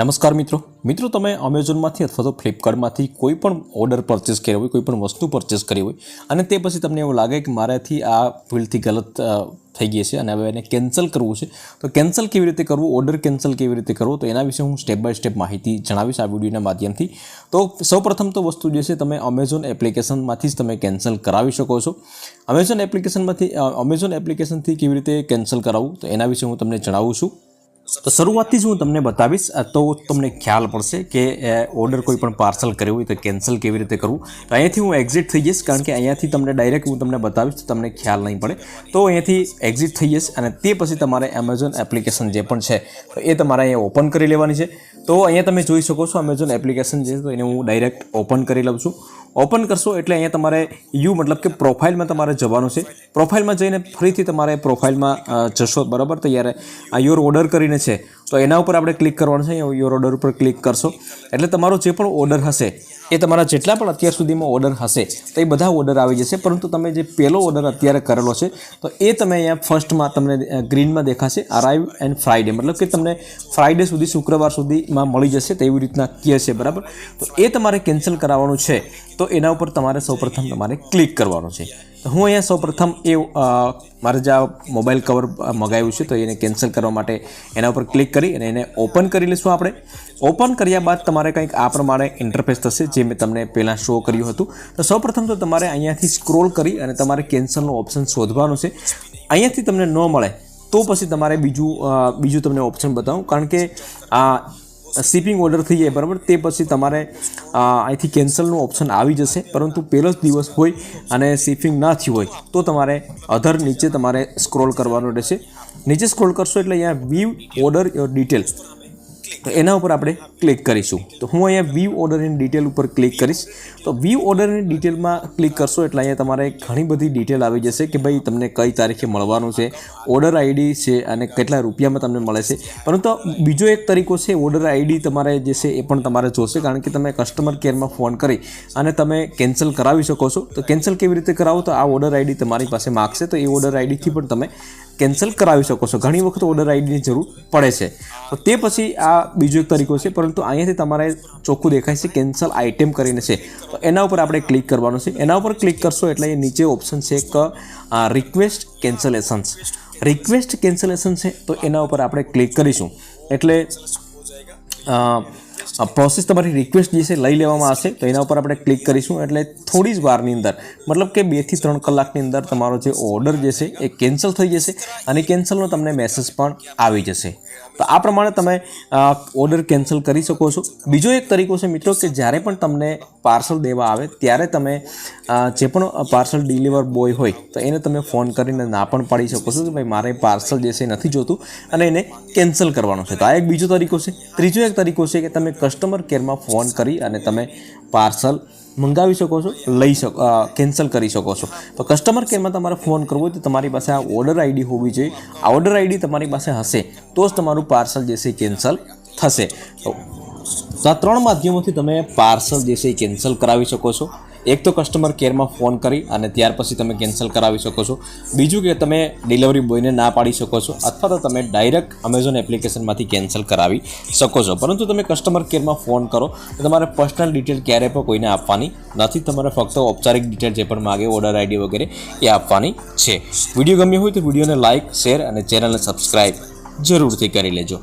નમસ્કાર મિત્રો. મિત્રો, તમે અમેઝોનમાંથી અથવા તો ફ્લિપકાર્ટમાંથી કોઈ પણ ઓર્ડર પરચેસ કર્યો હોય, કોઈ પણ વસ્તુ પરચેસ કરી હોય, અને તે પછી તમને એવું લાગે કે મારાથી આ ભૂલથી ગલત થઈ ગઈ છે અને હવે એને કેન્સલ કરવું છે, તો કેન્સલ કેવી રીતે કરવું ઓર્ડર કેન્સલ કેવી રીતે કરવો, તો એના વિશે હું સ્ટેપ બાય સ્ટેપ માહિતી જણાવીશ આ વિડીયોના માધ્યમથી. તો સૌપ્રથમ તો વસ્તુ જે છે, તમે અમેઝોન એપ્લિકેશનમાંથી જ તમે કેન્સલ કરાવી શકો છો. અમેઝોન એપ્લિકેશનમાંથી અમેઝોન એપ્લિકેશનથી કેવી રીતે કેન્સલ કરાવવું, તો એના વિશે હું તમને જણાવું છું. તો શરૂઆતથી જ હું તમને બતાવીશ. તો તમને ખ્યાલ પડશે કે ઓર્ડર કોઈ પણ પાર્સલ કર્યું હોય તો કેન્સલ કેવી રીતે કરવું. તો અહીંયાથી હું એક્ઝિટ થઈ જઈશ કારણ કે અહીંયાથી તમને ડાયરેક્ટ હું તમને બતાવીશ તો તમને ખ્યાલ નહીં પડે. તો અહીંયાથી એક્ઝિટ થઈ જઈશ અને તે પછી તમારે એમેઝોન એપ્લિકેશન જે પણ છે, તો એ તમારે અહીંયા ઓપન કરી લેવાની છે. તો અહીંયા તમે જોઈ શકો છો એમેઝોન એપ્લિકેશન જે તો એને હું ડાયરેક્ટ ઓપન કરી લઉં છું. ઓપન કરશો એટલે અહીંયા તમારે યુ મતલબ કે પ્રોફાઇલમાં તમારે જવાનું છે. પ્રોફાઇલમાં જઈને ફરીથી તમારે પ્રોફાઇલમાં જશો બરાબર. તો યાર યોર ઓર્ડર કરીને છે. તો એના ઉપર આપણે ક્લિક કરવાનું છે. યોર ઓર્ડર ઉપર ક્લિક કરશો. એટલે તમારો જે પણ ઓર્ડર હશે, એ તમારા જેટલા પણ અત્યાર સુધીમાં ઓર્ડર હશે, તો એ બધા ઓર્ડર આવી જશે. પરંતુ તમે જે પહેલો ઓર્ડર અત્યારે કરેલો છે, તો એ તમે અહીંયા ફર્સ્ટમાં તમને ગ્રીનમાં દેખાશે. અરાઈવ એન્ડ ફ્રાઈડે મતલબ કે તમને ફ્રાઈડે સુધી, શુક્રવાર સુધીમાં મળી જશે તેવી રીતના કહે છે. બરાબર? તો એ તમારે કેન્સલ કરાવવાનું છે. તો એના ઉપર તમારે સૌપ્રથમ તમારે ક્લિક કરવાનું છે. હું અહીંયા સૌપ્રથમ એ મારે જે આ મોબાઈલ કવર મગાવ્યું છે તો એને કેન્સલ કરવા માટે એના ઉપર ક્લિક કરી અને એને ઓપન કરી લઈશું આપણે. ઓપન કર્યા બાદ તમારે કંઈક આ પ્રમાણે ઇન્ટરફેસ થશે, જે મેં તમને પહેલાં શો કર્યું હતું. તો સૌપ્રથમ તો તમારે અહીંયાથી સ્ક્રોલ કરી અને તમારે કેન્સલનું ઓપ્શન શોધવાનું છે. અહીંયાથી તમને ન મળે, તો પછી તમારે બીજું બીજું તમને ઓપ્શન બતાવું. કારણ કે આ શિપિંગ ઓર્ડર થઈ જાય, બરાબર? તે પછી તમારે અહીંથી કેન્સલનું ઓપ્શન આવી જશે, પરંતુ પહેલો જ દિવસ હોય અને શિપિંગ ના થયું હોય, તો તમારે અધર નીચે તમારે સ્ક્રોલ કરવાનું રહેશે. નીચે સ્ક્રોલ કરશો એટલે અહીંયા વ્યૂ ઓર્ડર યોર ડિટેલ તો એના ઉપર આપણે ક્લિક કરીશું. તો હું અહીંયા વ્યૂ ઓર્ડર ઇન ડિટેલ ઉપર ક્લિક કરીશ. તો વ્યૂ ઓર્ડર ઇન ડિટેલમાં ક્લિક કરશો એટલે અહીંયા તમારે ઘણી બધી ડિટેલ આવી જશે કે ભાઈ તમને કઈ તારીખે મળવાનું છે ઓર્ડર આઈડી છે અને કેટલા રૂપિયામાં તમને મળે છે. પરંતુ બીજો એક તરીકો છે ઓર્ડર આઈડી તમારે જે છે એ પણ તમારે જોશે, કારણ કે તમે કસ્ટમર કેરમાં ફોન કરી અને તમે કેન્સલ કરાવી શકો છો. તો કેન્સલ કેવી રીતે કરાવો? તો આ ઓર્ડર આઈડી તમારી પાસે માગશે. તો એ ઓર્ડર આઈડીથી પણ તમે કેન્સલ કરાવી શકો છો. ઘણી વખત ઓર્ડર આઈડીની જરૂર પડે છે. તો તે પછી આ બીજો એક તરીકો છે, પરંતુ અહીંયાથી તમારે ચોખ્ખું દેખાય છે કેન્સલ આઇટેમ કરીને છે. તો એના ઉપર આપણે ક્લિક કરવાનું છે. એના ઉપર ક્લિક કરશો એટલે એ નીચે ઓપ્શન છે એક રિક્વેસ્ટ કેન્સલેશન્સ રિક્વેસ્ટ કેન્સલેશન છે, તો એના ઉપર આપણે ક્લિક કરીશું. એટલે પ્રોસેસ તમારી રિક્વેસ્ટ જે છે લઈ લેવામાં આવશે. તો એના ઉપર આપણે ક્લિક કરીશું. એટલે થોડી જ વારની અંદર, મતલબ કે બેથી ત્રણ કલાકની અંદર તમારો જે ઓર્ડર જે છે એ કેન્સલ થઈ જશે અને કેન્સલનો તમને મેસેજ પણ આવી જશે. તો આ પ્રમાણે તમે ઓર્ડર કેન્સલ કરી શકો છો. બીજો એક તરીકો છે મિત્રો કે જ્યારે પણ તમને પાર્સલ દેવા આવે, ત્યારે તમે જે પણ પાર્સલ ડિલિવર બોય હોય, તો એને તમે ફોન કરીને ના પણ પાડી શકો છો કે ભાઈ મારે પાર્સલ જે છે નથી જોતું અને એને કેન્સલ કરવાનું છે. તો આ એક બીજો તરીકો છે. ત્રીજો એક તરીકો છે કે તમે કસ્ટમર કેરમાં ફોન કરી અને તમે પાર્સલ મંગાવી શકો છો, લઈ શકો કેન્સલ કરી શકો છો. તો કસ્ટમર કેરમાં તમારે ફોન કરવો હોય તો તમારી પાસે આ ઓર્ડર આઈડી હોવી જોઈએ. આ ઓર્ડર આઈડી તમારી પાસે હશે, તો જ તમારું પાર્સલ જે છે કેન્સલ થશે. તો આ ત્રણ માધ્યમોથી તમે પાર્સલ જે છે કેન્સલ કરાવી શકો છો. એક તો કસ્ટમર કેરમાં ફોન કરી અને ત્યાર પછી તમે કેન્સલ કરાવી શકો છો. બીજું કે તમે ડિલિવરી બોયને ના પાડી શકો છો અથવા તો તમે ડાયરેક્ટ અમેઝોન એપ્લિકેશનમાંથી કેન્સલ કરાવી શકો છો. પરંતુ તમે કસ્ટમર કેરમાં ફોન કરો, તો તમારે પર્સનલ ડિટેલ ક્યારે પણ કોઈને આપવાની નથી. તમારે ફક્ત ઔપચારિક ડિટેલ જે પણ માગે ઓર્ડર આઈડી વગેરે, એ આપવાની છે. વીડિયો ગમ્યો હોય તો વિડીયોને લાઇક શેર અને ચેનલને સબસ્ક્રાઈબ જરૂરથી કરી લેજો.